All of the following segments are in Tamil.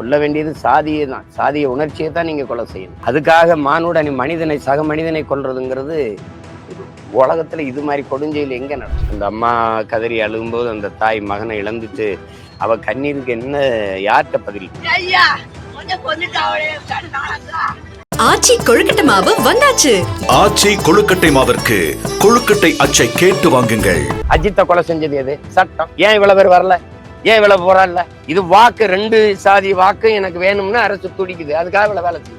கொல்ல வேண்டியது சாதியை தான். சாதிய உணர்ச்சியை தான் நீங்க கொலை செய்யணும். அதுக்காக மானுடனை மனிதனை சக மனிதனை கொல்றதுங்கிறது உலகத்துல இது மாதிரி கொடுஞ்செயல் எங்க நடக்கும் அந்த அம்மா கதறி அழுகும்போது அந்த தாய் மகனை இழந்துட்டு அவ கண்ணீருக்கு என்ன யார்கிட்ட பதில்? ஆச்சி கொழுக்கட்டை மாவு வந்தாச்சு. ஆச்சி கொழுக்கட்டை மாவிற்கு கொழுக்கட்டை அச்சை கேட்டு வாங்குங்கள். அஜித்தை கொலை செஞ்சது எது? சட்டம். ஏன் இவ்வளவு பேர் வரல? ஏன் இவ்வளவு போராடல இது வாக்கு ரெண்டு சாதி வாக்கு எனக்கு வேணும்னு அரசு துடிக்குது. அதுக்காக இவ்வளவு வேலை செய்யும்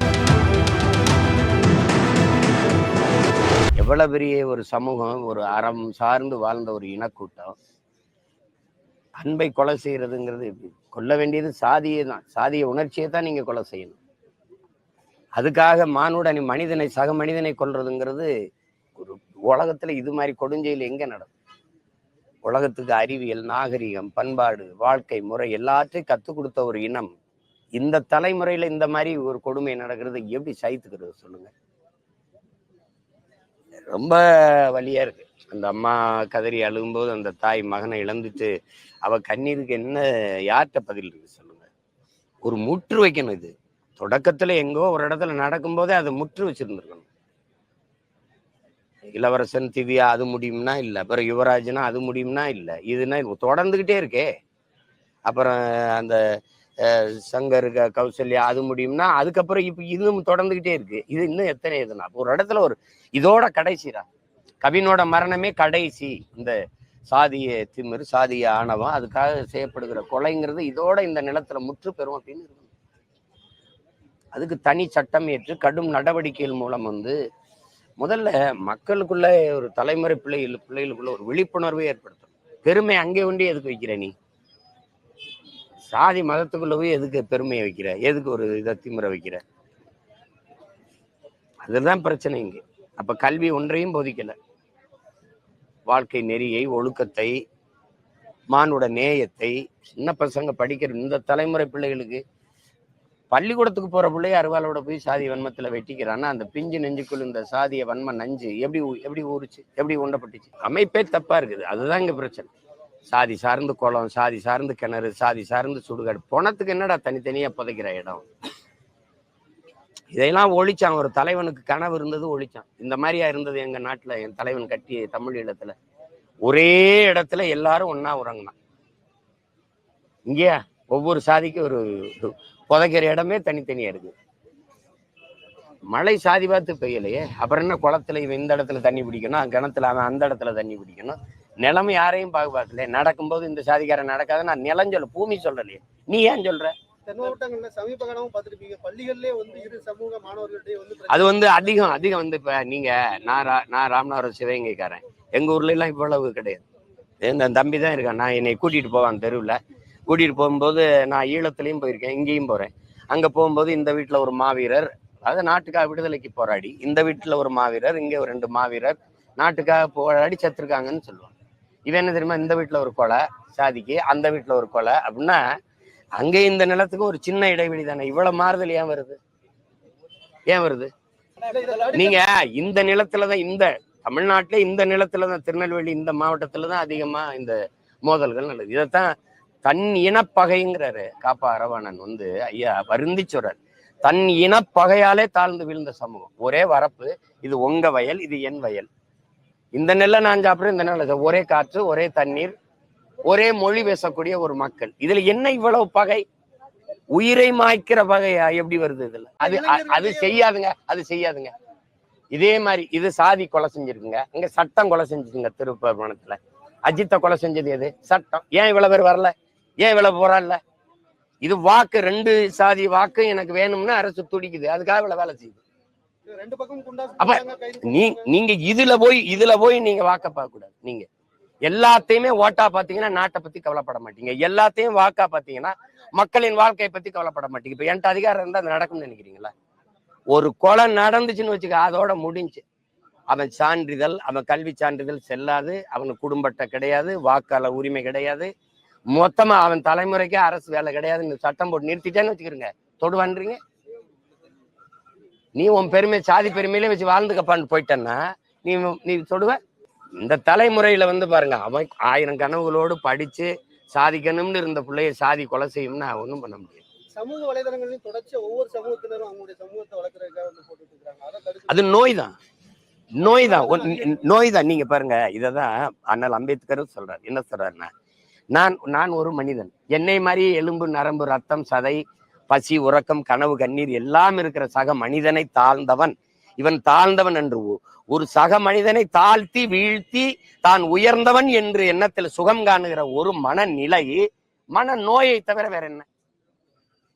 எவ்வளவு பெரிய ஒரு சமூகம் ஒரு அறம் சார்ந்து வாழ்ந்த ஒரு இனக்கூட்டம் அன்பை கொலை செய்யறதுங்கிறது எப்படி? கொல்ல வேண்டியது சாதியை தான். சாதிய உணர்ச்சியை தான் நீங்க கொலை செய்யணும். அதுக்காக மானுடனை மனிதனை சக மனிதனை கொல்றதுங்கிறது ஒரு உலகத்துல இது மாதிரி கொடுஞ்செயல் எங்க நடக்கும்? உலகத்துக்கு அறிவியல் நாகரிகம் பண்பாடு வாழ்க்கை முறை எல்லாத்தையும் கற்றுக் கொடுத்த ஒரு இனம். இந்த தலைமுறையில இந்த மாதிரி ஒரு கொடுமை நடக்கிறது எப்படி சகித்துக்கிறது சொல்லுங்க. ரொம்ப வழியா இருக்கு. அந்த அம்மா கதறி அழுகும்போது அந்த தாய் மகனை இழந்துட்டு அவ கண்ணீருக்கு என்ன யார்கிட்ட பதில் இருக்கு சொல்லுங்க. ஒரு முற்று வைக்கணும் இது. தொடக்கத்துல எங்கோ ஒரு இடத்துல நடக்கும்போதே அதை முற்று வச்சிருந்துருக்கணும். இளவரசன் திவ்யா அது முடியும்னா இல்லை அப்புறம் யுவராஜ்னா அது முடியும்னா இல்லை. இதுனா தொடர்ந்துக்கிட்டே இருக்கே. அப்புறம் அந்த அஹ், சங்கர் கௌசல்யா அது முடியும்னா அதுக்கப்புறம் இப்போ இதுவும் தொடர்ந்துக்கிட்டே இருக்கு. இது இன்னும் எத்தனை இதுனா ஒரு இடத்துல ஒரு இதோட கடைசிடா. கவினோட மரணமே கடைசி. இந்த சாதிய திமிரு சாதிய ஆணவம் அதுக்காக செய்யப்படுகிற கொலைங்கிறது இதோட இந்த நிலத்துல முற்று பெறும் அப்படின்னு அதுக்கு தனி சட்டம் ஏற்று கடும் நடவடிக்கைகள் மூலம் வந்து முதல்ல மக்களுக்குள்ள ஒரு தலைமுறை பிள்ளைகள் பிள்ளைகளுக்குள்ள ஒரு விழிப்புணர்வை ஏற்படுத்தணும். பெருமை அங்கே ஒண்டி எதுக்கு வைக்கிற நீ? சாதி மதத்துக்குள்ள போய் எதுக்கு பெருமையை வைக்கிற? எதுக்கு ஒரு இதை திமுறை வைக்கிற? அதுதான் பிரச்சனை இங்கே. அப்ப கல்வி ஒன்றையும் போதிக்கல. வாழ்க்கை நெறியை ஒழுக்கத்தை மானுட நேயத்தை சின்ன பசங்க படிக்கிற இந்த தலைமுறை பிள்ளைகளுக்கு பள்ளிக்கூடத்துக்கு போற பிள்ளைய அருவாளோட போய் சாதி வன்மத்துல வெட்டிக்கிறான்னா அந்த பிஞ்சு நெஞ்சுக்குள் இந்த சாதிய வன்ம நஞ்சு எப்படி எப்படி ஊறுச்சு? எப்படி உண்டப்பட்டுச்சு அமைப்பே தப்பா இருக்குது. அதுதான் இங்க பிரச்சனை. சாதி சார்ந்து குளம் சாதி சார்ந்து கிணறு சாதி சார்ந்து சுடுகாடு. பணத்துக்கு என்னடா தனித்தனியா புதைக்கிற இடம்? இதையெல்லாம் ஒழிச்சான். ஒரு தலைவனுக்கு கனவு இருந்தது ஒழிச்சான். இந்த மாதிரியா இருந்தது எங்க நாட்டுல என் தலைவன் கட்டிய தமிழ் இடத்துல ஒரே இடத்துல எல்லாரும் ஒன்னா உறங்கினான். இங்கேயா? ஒவ்வொரு சாதிக்கும் ஒரு ஒரு புதைக்கிற இடமே தனித்தனியா இருக்கு. மழை சாதி பார்த்து பெய்யலையே. அப்புறம் என்ன குளத்துல இவன் இந்த இடத்துல தண்ணி பிடிக்கணும்? கிணத்துல அவன் அந்த இடத்துல தண்ணி பிடிக்கணும்? நிலம் யாரையும் பாகுபாக்கல நடக்கும்போது இந்த சாதிக்காரன் நடக்காத நான் நிலம் சொல்ல பூமி சொல்லலையே. நீ ஏன் சொல்ற? தென் மாவட்டங்கள்ல சமீப காலமும் பார்த்திருப்பீங்க. பள்ளிகள்லயே வந்து இரு சமூக மாணவர்களிடையே வந்து அது வந்து அதிகம் அதிகம் வந்து இப்ப நீங்க நான் ரா- நான் ராமநாதபுரம் சிவகங்கைக்காரன். எங்க ஊர்ல எல்லாம் இவ்வளவு கிடையாது. இந்த தம்பி தான் இருக்கான். நான் என்னை கூட்டிட்டு போவான் தெருவில். கூட்டிட்டு போகும்போது நான் ஈழத்துலயும் போயிருக்கேன் இங்கேயும் போறேன். அங்க போகும்போது இந்த வீட்டுல ஒரு மாவீரர் அதாவது நாட்டுக்காக விடுதலைக்கு போராடி இந்த வீட்டுல ஒரு மாவீரர் இங்க ஒரு ரெண்டு மாவீரர் நாட்டுக்காக போராடி செத்துருக்காங்கன்னு சொல்லுவாங்க. இவன் என்ன தெரியுமா இந்த வீட்டுல ஒரு கொலை சாதிக்கு அந்த வீட்டுல ஒரு கொலை அப்படின்னா அங்கே இந்த நிலத்துக்கு ஒரு சின்ன இடைவெளி தானே இவ்வளவு மாறுதல் ஏன் வருது? ஏன் வருது? நீங்க இந்த நிலத்துல தான் இந்த தமிழ்நாட்டுல இந்த நிலத்துல தான் திருநெல்வேலி இந்த மாவட்டத்துல தான் அதிகமா இந்த மோதல்கள் நல்லது இதைத்தான் தன் இனப்பகைங்கிறாரு. காப்பா அரவணன் வந்து ஐயா வருந்தி சொல்றார் தன் இனப்பகையாலே தாழ்ந்து விழுந்த சமூகம். ஒரே வரப்பு இது உங்க வயல் இது என் வயல். இந்த நெல்லை நான் சாப்பிட்றேன் இந்த நெல்லை ஒரே காற்று ஒரே தண்ணீர் ஒரே மொழி பேசக்கூடிய ஒரு மக்கள். இதுல என்ன இவ்வளவு பகை? உயிரை மாய்க்கிற பகையா? எப்படி வருது இதுல? அது அ- அது செய்யாதுங்க அது செய்யாதுங்க. இதே மாதிரி இது சாதி கொலை செஞ்சிருக்குங்க. இங்க சட்டம் கொலை செஞ்சிருக்குங்க திருப்பணத்துல அஜித்தை கொலை செஞ்சது எது? சட்டம். ஏன் இவ்வளவு பேர் வரல? ஏன் இவ்வளவு போராடல இது வாக்கு ரெண்டு சாதி வாக்கு எனக்கு வேணும்னு அரசு துடிக்குது. அதுக்காக இவ்வளவு வேலை செய்யுது. அப்ப நீ. நீங்க இதுல போய் இதுல போய் நீங்க வாக்க பார்க்க கூடாது நீங்க எல்லாத்தையுமே ஓட்டா பாத்தீங்கன்னா நாட்டை பத்தி கவலைப்பட மாட்டீங்க. எல்லாத்தையும் வாக்கா பாத்தீங்கன்னா மக்களின் வாழ்க்கையை பத்தி கவலைப்பட மாட்டீங்க. இப்ப என்கிட்ட அதிகாரம் இருந்தா அது நடக்கும்னு நினைக்கிறீங்களா? ஒரு கொலை நடந்துச்சுன்னு வச்சுக்க அதோட முடிஞ்சு. அவன் சான்றிதழ் அவன் கல்வி சான்றிதழ் செல்லாது. அவனுக்கு குடும்பத்தை கிடையாது. வாக்காளர் உரிமை கிடையாது. மொத்தமா அவன் தலைமுறைக்கே அரசு வேலை கிடையாதுன்னு சட்டம் போட்டு நிறுத்திட்டேன்னு வச்சுக்கிறீங்க. தொடுவான்றீங்க. நீ உன் பெருமை சாதி பெருமையிலே வச்சு வாழ்ந்துக்கப்பான்னு போயிட்டேன்னா நீ நீ தொடுவ? இந்த தலைமுறையில வந்து பாருங்க அவன் ஆயிரம் கனவுகளோடு படிச்சு சாதிக்கணும்னு இருந்த பிள்ளைய சாதி கொலை செய்யும்னா ஒன்றும் பண்ண முடியாது. சமூக வலைதளங்களையும் தொடர்ச்சி ஒவ்வொரு சமூகத்தினரும் அவங்களுடைய சமூகத்தை வளர்க்கறதுக்காக வந்து போட்டுட்டு இருக்காங்க. அதை நோய் தான் நோய் தான் நோய் தான் நீங்க பாருங்க இததான் அண்ணல் அம்பேத்கர் சொல்றாரு. என்ன சொல்றாருன்னா நான் நான் ஒரு மனிதன். என்னை மாதிரி எலும்பு நரம்பு ரத்தம் சதை பசி உறக்கம் கனவு கண்ணீர் எல்லாம் இருக்கிற சக மனிதனை தாழ்ந்தவன். இவன் தாழ்ந்தவன் என்று ஒரு சக மனிதனை தாழ்த்தி வீழ்த்தி தான் உயர்ந்தவன் என்று எண்ணத்தில் சுகம் காணுகிற ஒரு மனநிலை மன நோயை தவிர வேற என்ன?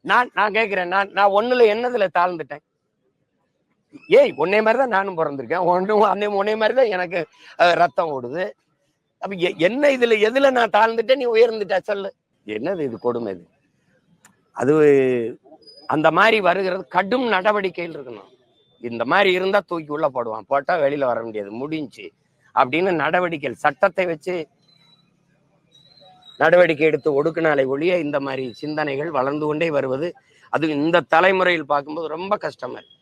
நான் நான் கேட்கிறேன் நான் நான் ஒண்ணுல என்னதுல தாழ்ந்துட்டேன். ஏய் உன்னை மாதிரிதான் நானும் பிறந்திருக்கேன். ஒன்னும் அன்னை உன்னை மாதிரி தான் எனக்கு ரத்தம் ஓடுது. அப்ப என்ன இதுல எதுல நான் தாழ்ந்துட்டேன் நீ உயர்ந்துட்ட சொல்லு. என்னது இது கொடுமை இது? அது அந்த மாதிரி வருகிறது கடும் நடவடிக்கையில் இருக்கணும். இந்த மாதிரி இருந்தா தூக்கி உள்ள போடுவான். போட்டா வெளியில வர முடியாது. முடிஞ்சு. அப்படின்னு நடவடிக்கை சட்டத்தை வச்சு நடவடிக்கை எடுத்து ஒடுக்கினாலே ஒழிய இந்த மாதிரி சிந்தனைகள் வளர்ந்து கொண்டே வருவது அது இந்த தலைமுறையில் பார்க்கும்போது ரொம்ப கஷ்டமா இருக்கு.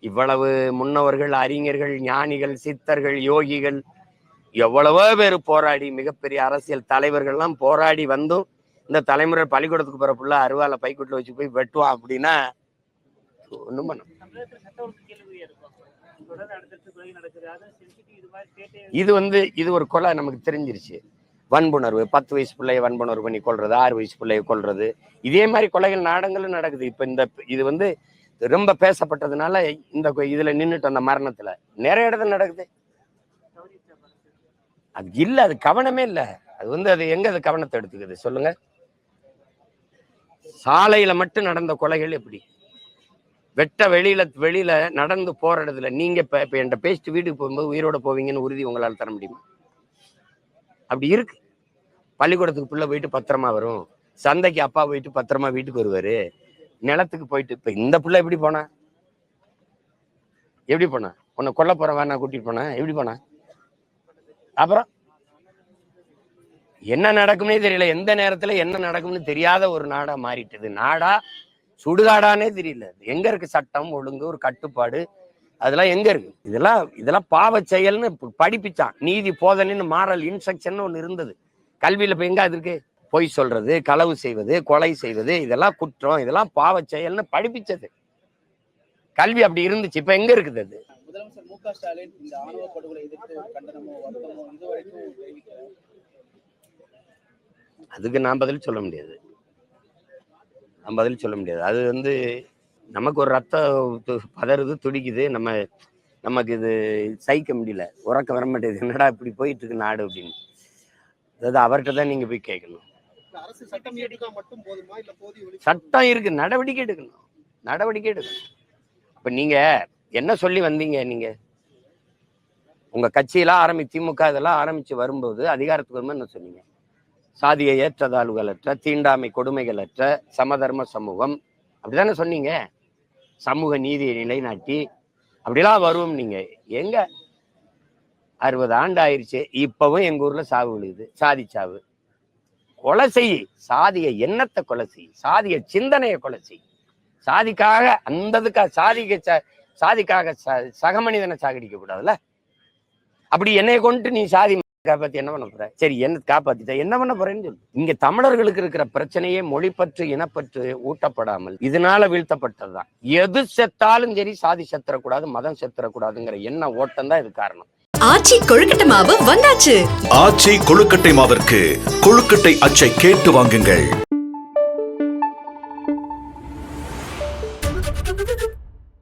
இவ்வளவு முன்னவர்கள் அறிஞர்கள் ஞானிகள் சித்தர்கள் யோகிகள் எவ்வளவோ பேர் போராடி மிகப்பெரிய அரசியல் தலைவர்கள்லாம் போராடி வந்தும் இந்த தலைமுறை பள்ளிக்கூடத்துக்கு போற புள்ள அருவாலை பைக்குட்டில் வச்சு போய் வெட்டுவான் அப்படின்னா ஒண்ணும் பண்ண இது வந்து இது ஒரு கொலை நமக்கு தெரிஞ்சிருச்சு. வன்புணர்வு பத்து வயசு பிள்ளைய வன்புணர்வு பண்ணி கொள்றது ஆறு வயசு பிள்ளைய கொள்றது இதே மாதிரி கொலைகள் நாடங்களும் நடக்குது. இப்ப இந்த இது வந்து ரொம்ப பேசப்பட்டதுனால இந்த கொ- இதுல நின்னுட்டு அந்த மரணத்துல நிறைய இடத்துல நடக்குது. அது இல்லை அது கவனமே இல்லை. அது வந்து அது எங்க அது கவனத்தை எடுத்துக்குது? சொல்லுங்க. சாலையில மட்டும் நடந்த கொலைகள் எப்படி? வெட்ட வெளியில வெளியில நடந்து போற இடத்துல நீங்க இப்ப இப்ப என்கிட்ட பேசிட்டு வீட்டுக்கு போகும்போது உயிரோட போவீங்கன்னு உறுதி உங்களால் தர முடியுமா? அப்படி இருக்கு. பள்ளிக்கூடத்துக்கு பிள்ளை போயிட்டு பத்திரமா வரும். சந்தைக்கு அப்பா போயிட்டு பத்திரமா வீட்டுக்கு வருவாரு. நிலத்துக்கு போயிட்டு இப்ப இந்த பிள்ளை எப்படி போனா? எப்படி போனா? உன்னை கொல்ல போற வேணா கூட்டிட்டு போனா? எப்படி போனா? அப்புறம் என்ன நடக்கும்னே தெரியல. எந்த நேரத்துல என்ன நடக்கும்னு தெரியாத ஒரு நாடா மாறிட்டது. நாடா சுடுகாடானே தெரியல. எங்க இருக்கு சட்டம் ஒழுங்கு ஒரு கட்டுப்பாடு? அதெல்லாம் எங்க இருக்கு? இதெல்லாம் இதெல்லாம் பாவ செயல்னு படிப்பிச்சான். நீதி போதனைன்னு மாறல் இன்ஸ்ட்ரக்ஷன் ஒன்று இருந்தது. கல்வியில இப்ப எங்க அது இருக்கு? பொய் சொல்றது களவு செய்வது கொலை செய்வது இதெல்லாம் குற்றம் இதெல்லாம் பாவ செயல்னு படிப்பிச்சது. கல்வி அப்படி இருந்துச்சு. இப்ப எங்க இருக்குது அது? முதலமைச்சர் மு க ஸ்டாலின் இந்த ஆணவ படுகொலை எதிர்த்து ஒரு கண்டனமோ வருத்தமோ இதுவரைக்கும் தெரிவிக்கல. அதுக்கு நான் பதில் சொல்ல முடியாது. நான் பதில் சொல்ல முடியாது. அது வந்து நமக்கு ஒரு ரத்தம் பதறுது துடிக்குது. நம்ம நமக்கு இது சகிக்க முடியல. உறக்க வர மாட்டேங்குது. என்னடா இப்படி போயிட்டு இருக்கு நாடு அப்படின்னு. அதாவது அவர்கிட்ட தான் நீங்க போய் கேட்கணும். இந்த அரசு சட்டம் எடுக்கா மட்டும் போதுமா? இல்ல போதிய விழிப்புணர்வு சட்டம் இருக்கு. நடவடிக்கை எடுக்கணும். நடவடிக்கை எடுக்கணும். இப்ப நீங்க என்ன சொல்லி வந்தீங்க நீங்க? உங்க கட்சியெல்லாம் ஆரம்பி திமுக இதெல்லாம் ஆரம்பிச்சு வரும்போது அதிகாரத்துக்கு வரும்போது என்ன சொன்னீங்க? சாதிய ஏற்றதாழ்வுகளற்ற தீண்டாமை கொடுமைகளற்ற சமதர்ம சமூகம். அப்படிதானே சொன்னீங்க? சமூக நீதியை நிலைநாட்டி அப்படிலாம் வருவோம் நீங்க. எங்க? அறுபது ஆண்டு ஆயிடுச்சு இப்பவும் எங்க ஊர்ல சாவு விழுகுது. சாதி சாவு. கொலை செய். சாதிய எண்ணத்தை கொலை செய். சாதிய சிந்தனையை கொலை செய். சாதிக்காக அந்த இதுக்காக சாதிக்க சாதிக்காக ச- சக மனிதனை சாகடிக்க கூடாதுல்ல அப்படி என்னைய கொண்டு நீ சாதி காப்பாத்தி என்ன பண்ண போற? சரி என்ன காப்பாத்திட்ட? என்ன பண்ண போறேன்னு சொல்லு. இங்க தமிழர்களுக்கு இருக்கிற பிரச்சனையே மொழிப்பற்று இனப்பற்று ஊட்டப்படாமல் இதனால வீழ்த்தப்பட்டதுதான். எது செத்தாலும் சரி சாதி செத்துறக்கூடாது மதம் செத்துறக்கூடாதுங்கிற எண்ண ஓட்டம் தான் இது காரணம். ஆச்சி கொழுக்கட்டை மாவு வந்தாச்சு. ஆச்சி கொழுக்கட்டை மாவிற்கு கொழுக்கட்டை அச்சை கேட்டு வாங்குங்கள்.